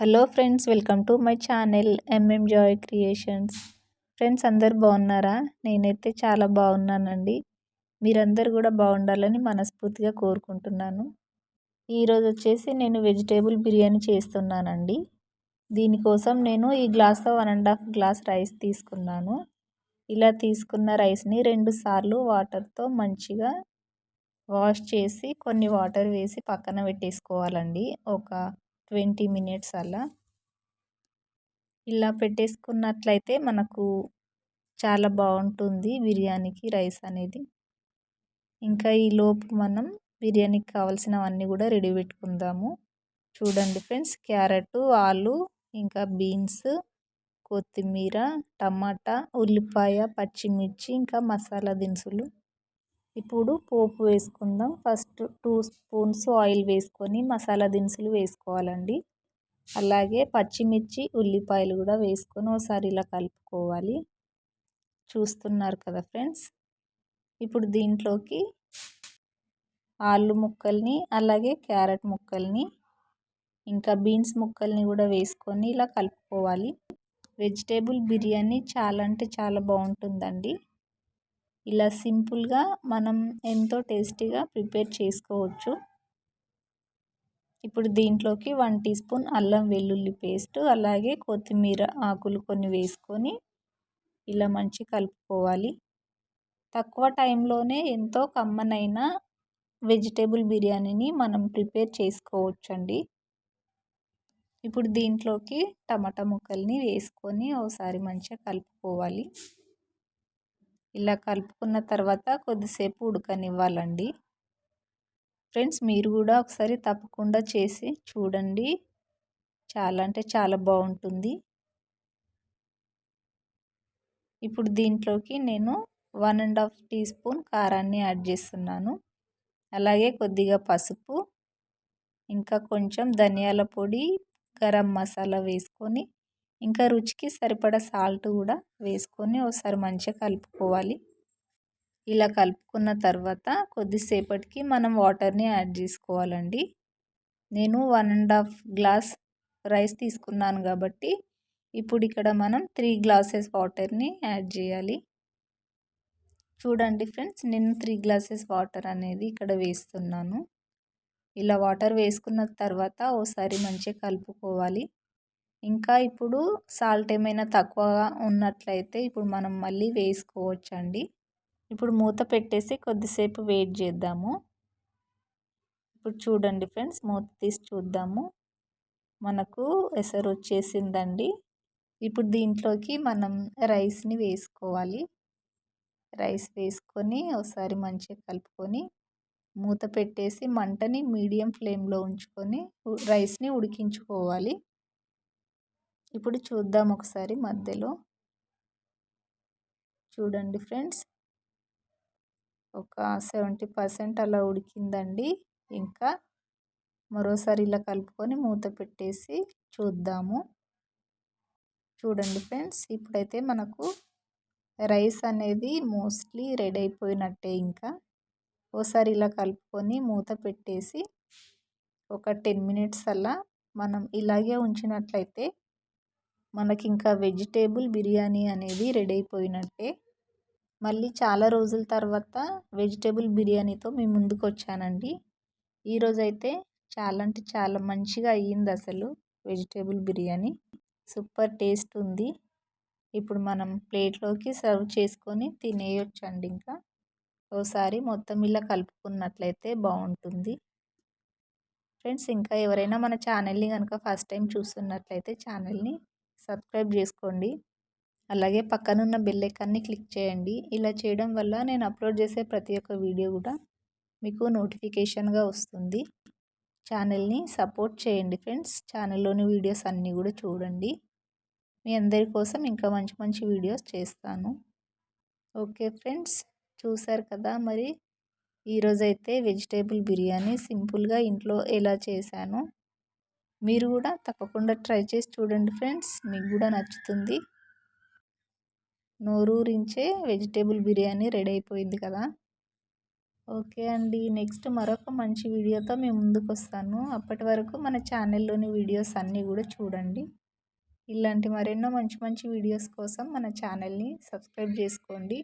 Hello friends welcome to my channel MM joy creations friends అందరు బాగున్నారా? నేనైతే చాలా బాగున్నానండి. మీరందరూ కూడా బాగుండాలని మనస్ఫూర్తిగా కోరుకుంటున్నాను. ఈరోజు వచ్చేసి నేను వెజిటేబుల్ బిర్యానీ చేస్తున్నానండి. దీనికోసం నేను ఈ గ్లాస్తో one and half glass rice తీసుకున్నాను. ఇలా తీసుకున్న రైస్ని రెండు సార్లు వాటర్తో మంచిగా వాష్ చేసి కొన్ని వాటర్ వేసి పక్కన పెట్టేసుకోవాలండి. ఒక ట్వంటీ మినిట్స్ అలా. ఇలా పెట్టేసుకున్నట్లయితే మనకు చాలా బాగుంటుంది బిర్యానీకి రైస్ అనేది. ఇంకా ఈ లోపు మనం బిర్యానీకి కావాల్సినవన్నీ కూడా రెడీ పెట్టుకుందాము. చూడండి ఫ్రెండ్స్ క్యారెట్ ఆలు ఇంకా బీన్స్ కొత్తిమీర టమాటా ఉల్లిపాయ పచ్చిమిర్చి ఇంకా మసాలా దినుసులు. ఇప్పుడు పోపు వేసుకుందాం. ఫస్ట్ టూ స్పూన్స్ ఆయిల్ వేసుకొని మసాలా దినుసులు వేసుకోవాలండి. అలాగే పచ్చిమిర్చి ఉల్లిపాయలు కూడా వేసుకొని ఒకసారి ఇలా కలుపుకోవాలి. చూస్తున్నారు కదా ఫ్రెండ్స్? ఇప్పుడు దీంట్లోకి ఆలు ముక్కల్ని అలాగే క్యారెట్ ముక్కల్ని ఇంకా బీన్స్ ముక్కల్ని కూడా వేసుకొని ఇలా కలుపుకోవాలి. వెజిటేబుల్ బిర్యానీ చాలా అంటే చాలా బాగుంటుందండి. ఇలా సింపుల్గా మనం ఎంతో టేస్టీగా ప్రిపేర్ చేసుకోవచ్చు. ఇప్పుడు దీంట్లోకి వన్ టీ స్పూన్ అల్లం వెల్లుల్లి పేస్ట్ అలాగే కొత్తిమీర ఆకులు కొన్ని వేసుకొని ఇలా మంచి కలుపుకోవాలి. తక్కువ టైంలోనే ఎంతో కమ్మనైన వెజిటేబుల్ బిర్యానీని మనం ప్రిపేర్ చేసుకోవచ్చండి. ఇప్పుడు దీంట్లోకి టమాటా ముక్కల్ని వేసుకొని ఒకసారి మంచిగా కలుపుకోవాలి. ఇలా కలుపుకున్న తర్వాత కొద్దిసేపు ఉడకనివ్వాలండి. ఫ్రెండ్స్ మీరు కూడా ఒకసారి తప్పకుండా చేసి చూడండి. చాలా అంటే చాలా బాగుంటుంది. ఇప్పుడు దీంట్లోకి నేను one and half teaspoon కారాన్ని యాడ్ చేస్తున్నాను. అలాగే కొద్దిగా పసుపు ఇంకా కొంచెం ధనియాల పొడి గరం మసాలా వేసుకొని ఇంకా రుచికి సరిపడా సాల్ట్ కూడా వేసుకొని ఒకసారి మంచిగా కలుపుకోవాలి. ఇలా కలుపుకున్న తర్వాత కొద్దిసేపటికి మనం వాటర్ని యాడ్ చేసుకోవాలండి. నేను one and half glass rice తీసుకున్నాను కాబట్టి ఇప్పుడు ఇక్కడ మనం త్రీ గ్లాసెస్ వాటర్ని యాడ్ చేయాలి. చూడండి ఫ్రెండ్స్ నేను త్రీ గ్లాసెస్ వాటర్ అనేది ఇక్కడ వేస్తున్నాను. ఇలా వాటర్ వేసుకున్న తర్వాత ఓసారి మంచిగా కలుపుకోవాలి. ఇంకా ఇప్పుడు సాల్ట్ ఏమైనా తక్కువగా ఉన్నట్లయితే ఇప్పుడు మనం మళ్ళీ వేసుకోవచ్చండి. ఇప్పుడు మూత పెట్టేసి కొద్దిసేపు వెయిట్ చేద్దాము. ఇప్పుడు చూడండి ఫ్రెండ్స్ మూత తీసి చూద్దాము. మనకు ఎసరు వచ్చేసిందండి. ఇప్పుడు దీంట్లోకి మనం రైస్ని వేసుకోవాలి. రైస్ వేసుకొని ఒకసారి మంచిగా కలుపుకొని మూత పెట్టేసి మంటని మీడియం ఫ్లేమ్లో ఉంచుకొని రైస్ని ఉడికించుకోవాలి. ఇప్పుడు చూద్దాం ఒకసారి మధ్యలో. చూడండి ఫ్రెండ్స్. ఒక సెవెంటీ పర్సెంట్ అలా ఉడికిందండి. ఇంకా మరోసారి ఇలా కలుపుకొని మూత పెట్టేసి చూద్దాము. చూడండి ఫ్రెండ్స్ ఇప్పుడైతే మనకు రైస్ అనేది మోస్ట్లీ రెడీ అయిపోయినట్టే ఇంకా. ఓసారి ఇలా కలుపుకొని మూత పెట్టేసి ఒక టెన్ మినిట్స్ అలా మనం ఇలాగే ఉంచినట్లయితే మనకి ఇంకా వెజిటేబుల్ బిర్యానీ అనేది రెడీ అయిపోయినట్టే మళ్ళీ చాలా రోజుల తర్వాత వెజిటేబుల్ బిర్యానీతో మీ ముందుకు వచ్చానండి ఈరోజైతే చాలా అంటే చాలా మంచిగా అయ్యింది అసలు వెజిటేబుల్ బిర్యానీ. సూపర్ టేస్ట్ ఉంది ఇప్పుడు మనం ప్లేట్లోకి సర్వ్ చేసుకొని తినేయొచ్చండి ఇంకా. ఒకసారి మొత్తం ఇలా కలుపుకున్నట్లయితే బాగుంటుంది ఫ్రెండ్స్ ఇంకా ఎవరైనా మన ఛానల్ని కనుక ఫస్ట్ టైం చూస్తున్నట్లయితే ఛానల్ని సబ్స్క్రైబ్ చేసుకోండి. అలాగే పక్కనున్న బెల్ ఐకాన్ని క్లిక్ చేయండి. ఇలా చేయడం వల్ల నేను అప్లోడ్ చేసే ప్రతి ఒక్క వీడియో కూడా మీకు నోటిఫికేషన్గా వస్తుంది. ఛానల్ని సపోర్ట్ చేయండి ఫ్రెండ్స్. ఛానల్లోని వీడియోస్ అన్నీ కూడా చూడండి. మీ అందరి కోసం ఇంకా మంచి మంచి వీడియోస్ చేస్తాను. Okay friends. చూసారు కదా మరి. ఈరోజైతే వెజిటేబుల్ బిర్యానీ సింపుల్గా ఇంట్లో ఎలా చేశాను. మీరు కూడా తప్పకుండా ట్రై చేసి చూడండి ఫ్రెండ్స్. మీకు కూడా నచ్చుతుంది. నోరూరించే వెజిటేబుల్ బిర్యానీ రెడీ అయిపోయింది కదా. ఓకే అండి. నెక్స్ట్ మరొక మంచి వీడియోతో మేము ముందుకు వస్తాను. అప్పటి వరకు మన ఛానల్లోని వీడియోస్ అన్నీ కూడా చూడండి. ఇలాంటి మరెన్నో మంచి మంచి వీడియోస్ కోసం మన ఛానల్ని సబ్స్క్రైబ్ చేసుకోండి.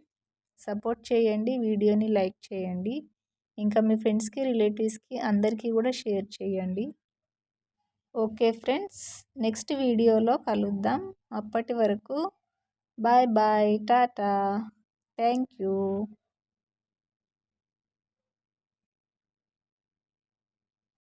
సపోర్ట్ చేయండి. వీడియోని లైక్ చేయండి. ఇంకా మీ ఫ్రెండ్స్కి రిలేటివ్స్కి అందరికీ కూడా షేర్ చేయండి. ఓకే ఫ్రెండ్స్ నెక్స్ట్ వీడియోలో కలుద్దాం. అప్పటి వరకు bye bye tata. Thank you